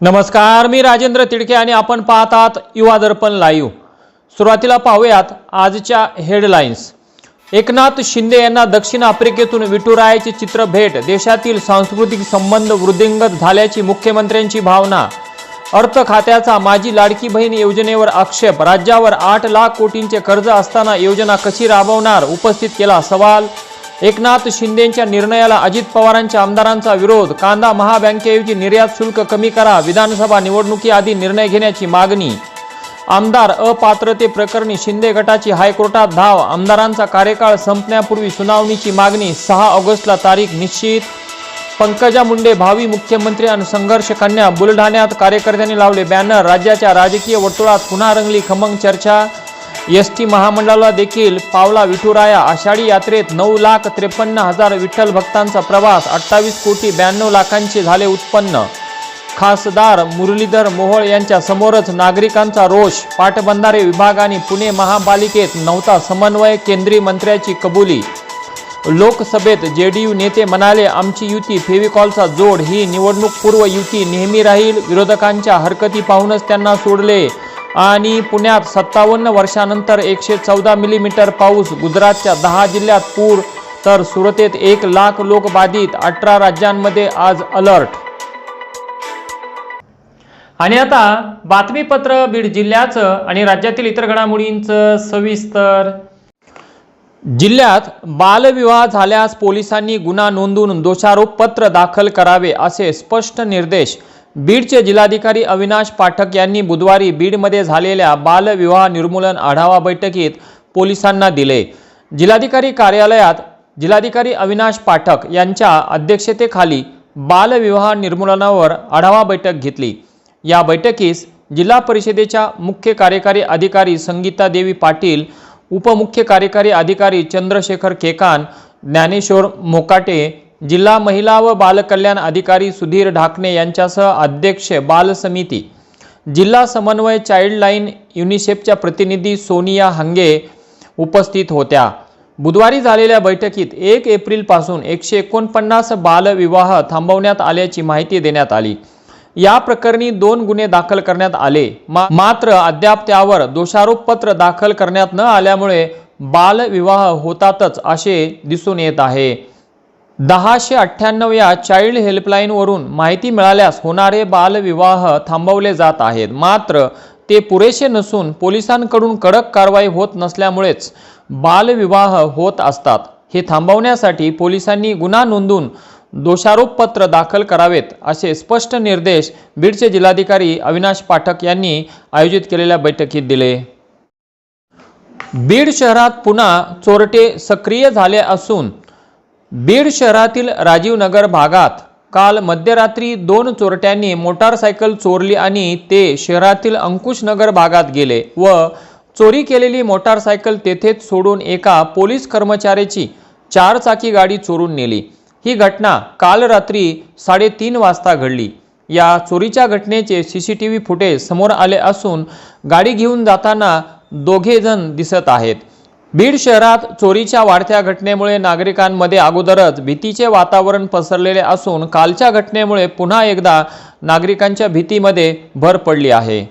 नमस्कार मी राजेंद्र तिडके आणि आपण पाहतात युवा दर्पण लाईव्ह. सुरुवातीला पाहूयात आजच्या हेडलाईन्स. एकनाथ शिंदे यांना दक्षिण आफ्रिकेतून विठुरायाची चित्र भेट देशातील सांस्कृतिक संबंध वृद्धिंगत झाल्याची मुख्यमंत्र्यांची भावना अर्थ खात्याचा माझी लाडकी बहीण योजनेवर आक्षेप. राज्यावर आठ लाख कोटींचे कर्ज असताना योजना कशी राबवणार? उपस्थित केला सवाल. एकनाथ शिंदेच्या निर्णयाला अजित पवारांच्या आमदारांचा विरोध. कांदा महाबँकेऐवजी निर्यात शुल्क कमी करा. विधानसभा निवडणुकीआधी निर्णय घेण्याची मागणी. आमदार अपात्रते प्रकरणी शिंदे गटाची हायकोर्टात धाव. आमदारांचा कार्यकाळ संपण्यापूर्वी सुनावणीची मागणी सहा ऑगस्टला तारीख निश्चित. पंकजा मुंडे भावी मुख्यमंत्री आणि संघर्ष कन्या बुलढाण्यात कार्यकर्त्यांनी लावले बॅनर. राज्याच्या राजकीय वर्तुळात पुन्हा रंगली खमंग चर्चा. एस टी महामंडळाला देखील पावला विठुराया. आषाढी यात्रेत नऊ लाख त्रेपन्न हजार विठ्ठल भक्तांचा प्रवास. अठ्ठावीस कोटी ब्याण्णव लाखांचे झाले उत्पन्न. खासदार मुरलीधर मोहोळ यांच्या समोरच नागरिकांचा रोष. पाटबंधारे विभाग आणि पुणे महापालिकेत नव्हता समन्वय केंद्रीय मंत्र्याची कबुली. लोकसभेत जेडीयू नेते म्हणाले आमची युती फेविकॉलचा जोड ही निवडणूक पूर्व युती नेहमी राहील. विरोधकांच्या हरकती पाहूनच त्यांना सोडले. आणि पुण्यात सत्तावन्न वर्षानंतर एकशे चौदा मिलीमीटर पाऊस गुजरातच्या दहा जिल्ह्यात पूर तर सुरतेत एक लाख लोक बाधित अठरा राज्यांमध्ये आज अलर्ट. आणि आता बातमीपत्र बीड जिल्ह्याचं आणि राज्यातील इतर घडामोडींचं सविस्तर जिल्ह्यात बालविवाह झाल्यास पोलिसांनी गुन्हा नोंदवून दोषारोप पत्र दाखल करावे असे स्पष्ट निर्देश बीडचे जिल्हाधिकारी अविनाश पाठक यांनी बुधवारी बीडमध्ये झालेल्या बालविवाह निर्मूलन आढावा बैठकीत पोलिसांना दिले. जिल्हाधिकारी कार्यालयात जिल्हाधिकारी अविनाश पाठक यांच्या अध्यक्षतेखाली बालविवाह निर्मूलनावर आढावा बैठक घेतली. या बैठकीस जिल्हा परिषदेच्या मुख्य कार्यकारी अधिकारी संगीता देवी पाटील उपमुख्य कार्यकारी अधिकारी चंद्रशेखर केकान ज्ञानेश्वर मोकाटे जिल्हा महिला व बालकल्याण अधिकारी सुधीर ढाकणे यांच्यासह अध्यक्ष बाल समिती. जिल्हा समन्वय चाइल्डलाईन युनिसेफच्या प्रतिनिधी सोनिया हंगे उपस्थित होत्या. बुधवारी झालेल्या बैठकीत एक एप्रिलपासून एकशे एकोणपन्नास बालविवाह थांबवण्यात आल्याची माहिती देण्यात आली. या प्रकरणी दोन गुन्हे दाखल करण्यात आले. मात्र अद्याप त्यावर दोषारोपपत्र दाखल करण्यात न आल्यामुळे बालविवाह होतातच असे दिसून येत आहे. दहाशे अठ्ठ्याण्णव या चाइल्ड हेल्पलाईनवरून माहिती मिळाल्यास होणारे बालविवाह थांबवले जात आहेत. मात्र ते पुरेसे नसून पोलिसांकडून कडक कारवाई होत नसल्यामुळेच बालविवाह होत असतात. हे थांबवण्यासाठी पोलिसांनी गुन्हा नोंदून दोषारोप दोषारोपपत्र दाखल करावेत असे स्पष्ट निर्देश बीडचे जिल्हाधिकारी अविनाश पाठक यांनी आयोजित केलेल्या बैठकीत दिले. बीड शहरात पुन्हा चोरटे सक्रिय झाले असून बीड शहरातील राजीवनगर भागात काल मध्यरात्री दोन चोरट्यांनी मोटारसायकल चोरली आणि ते शहरातील अंकुशनगर भागात गेले व चोरी केलेली मोटारसायकल तेथेच सोडून एका पोलीस कर्मचाऱ्याची चारचाकी गाडी चोरून नेली. ही घटना काल रात्री साडेतीन वाजता घडली. या चोरीच्या घटनेचे C C T V footage समोर आले असून गाडी घेऊन जाताना दोघे जण दिसत आहेत. बीड शहरात चोरीच्या वाढत्या घटनेमुळे नागरिकांमध्ये अगोदरच भीतीचे वातावरण पसरलेले असून कालच्या घटनेमुळे पुन्हा एकदा नागरिकांच्या भीतीमध्ये भर पडली आहे.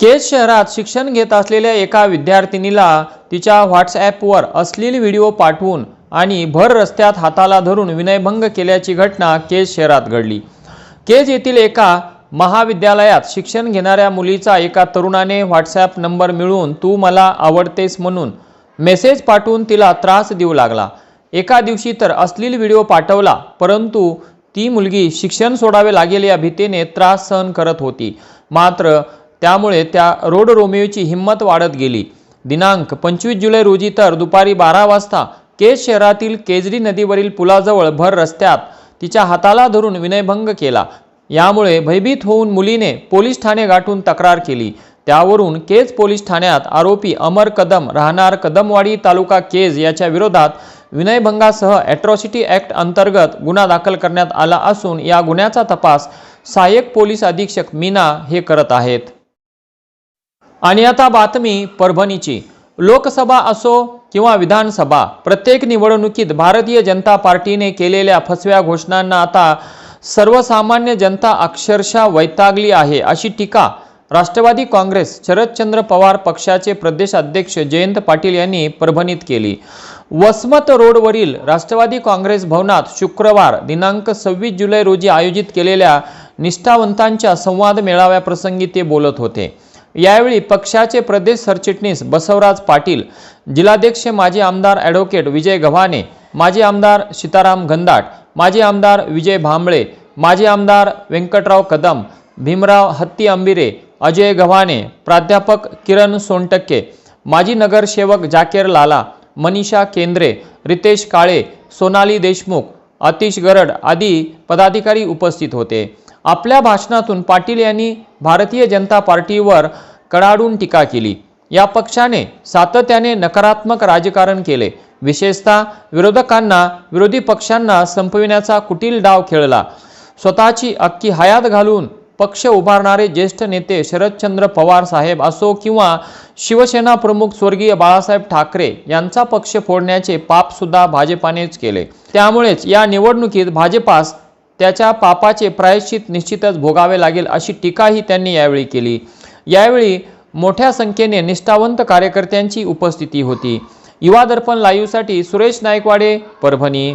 केज शहरात शिक्षण घेत असलेल्या एका विद्यार्थिनीला तिच्या व्हॉट्सॲपवर अश्लील व्हिडिओ पाठवून आणि भर रस्त्यात हाताला धरून विनयभंग केल्याची घटना केज शहरात घडली. केज येथील एका महाविद्यालयात शिक्षण घेणाऱ्या मुलीचा एका तरुणाने व्हॉट्सॲप नंबर मिळवून तू मला आवडतेस म्हणून मेसेज पाठवून तिला त्रास देऊ लागला. एका दिवशी तर अश्लील व्हिडिओ पाठवला परंतु ती मुलगी शिक्षण सोडावे लागेल या भीतीने त्रास सहन करत होती. मात्र त्यामुळे त्या रोड रोमिओची हिंमत वाढत गेली. दिनांक पंचवीस जुलै रोजी तर दुपारी बारा वाजता केज शहरातील केजरी नदीवरील पुलाजवळ भर रस्त्यात तिच्या हाताला धरून विनयभंग केला. यामुळे भयभीत होऊन मुलीने पोलीस ठाणे गाठून तक्रार केली. त्यावरून केज पोलीस ठाण्यात आरोपी अमर कदम राहणार कदमवाडी तालुका केज याच्या विरोधात विनयभंगासह ॲट्रॉसिटी ॲक्ट अंतर्गत गुन्हा दाखल करण्यात आला असून या गुन्ह्याचा तपास सहाय्यक पोलीस अधीक्षक मीना हे करत आहेत. आणि आता बातमी परभणीची. लोकसभा असो किंवा विधानसभा प्रत्येक निवडणुकीत भारतीय जनता पार्टीने केलेल्या फसव्या घोषणांना आता सर्वसामान्य जनता अक्षरशः वैतागली आहे अशी टीका राष्ट्रवादी काँग्रेस शरदचंद्र पवार पक्षाचे प्रदेश अध्यक्ष जयंत पाटील यांनी परभणीत केली. वसमत रोडवरील राष्ट्रवादी काँग्रेस भवनात शुक्रवार दिनांक सव्वीस जुलै रोजी आयोजित केलेल्या निष्ठावंतांच्या संवाद मेळाव्याप्रसंगी ते बोलत होते. यावेळी पक्षाचे प्रदेश सरचिटणीस बसवराज पाटील जिल्हाध्यक्ष माजी आमदार ॲडव्होकेट विजय गव्हाणे माजी आमदार सीताराम गंदाट माजी आमदार विजय भांबळे माजी आमदार व्यंकटराव कदम भीमराव हत्ती अंबिरे अजय गव्हाणे प्राध्यापक किरण सोनटक्के माजी नगरसेवक जाकेर लाला मनीषा केंद्रे रितेश काळे सोनाली देशमुख अतिश गरड आदी पदाधिकारी उपस्थित होते. आपल्या भाषणातून पाटील यांनी भारतीय जनता पार्टीवर कडाडून टीका केली. या पक्षाने सातत्याने नकारात्मक राजकारण केले. विशेषतः विरोधकांना विरोधी पक्षांना संपविण्याचा कुटील डाव खेळला. स्वतःची अख्खी हयात घालून पक्ष उभारणारे ज्येष्ठ नेते शरदचंद्र पवार साहेब असो किंवा शिवसेना प्रमुख स्वर्गीय बाळासाहेब ठाकरे यांचा पक्ष फोडण्याचे पापसुद्धा भाजपानेच केले. त्यामुळेच या निवडणुकीत भाजपास त्याच्या पापाचे प्रायश्चित निश्चितच भोगावे लागेल अशी टीकाही त्यांनी यावेळी केली. यावेळी मोठ्या संख्येने निष्ठावंत कार्यकर्त्यांची उपस्थिती होती. युवा दर्पण लाईव्हसाठी सुरेश नायकवाडे परभणी.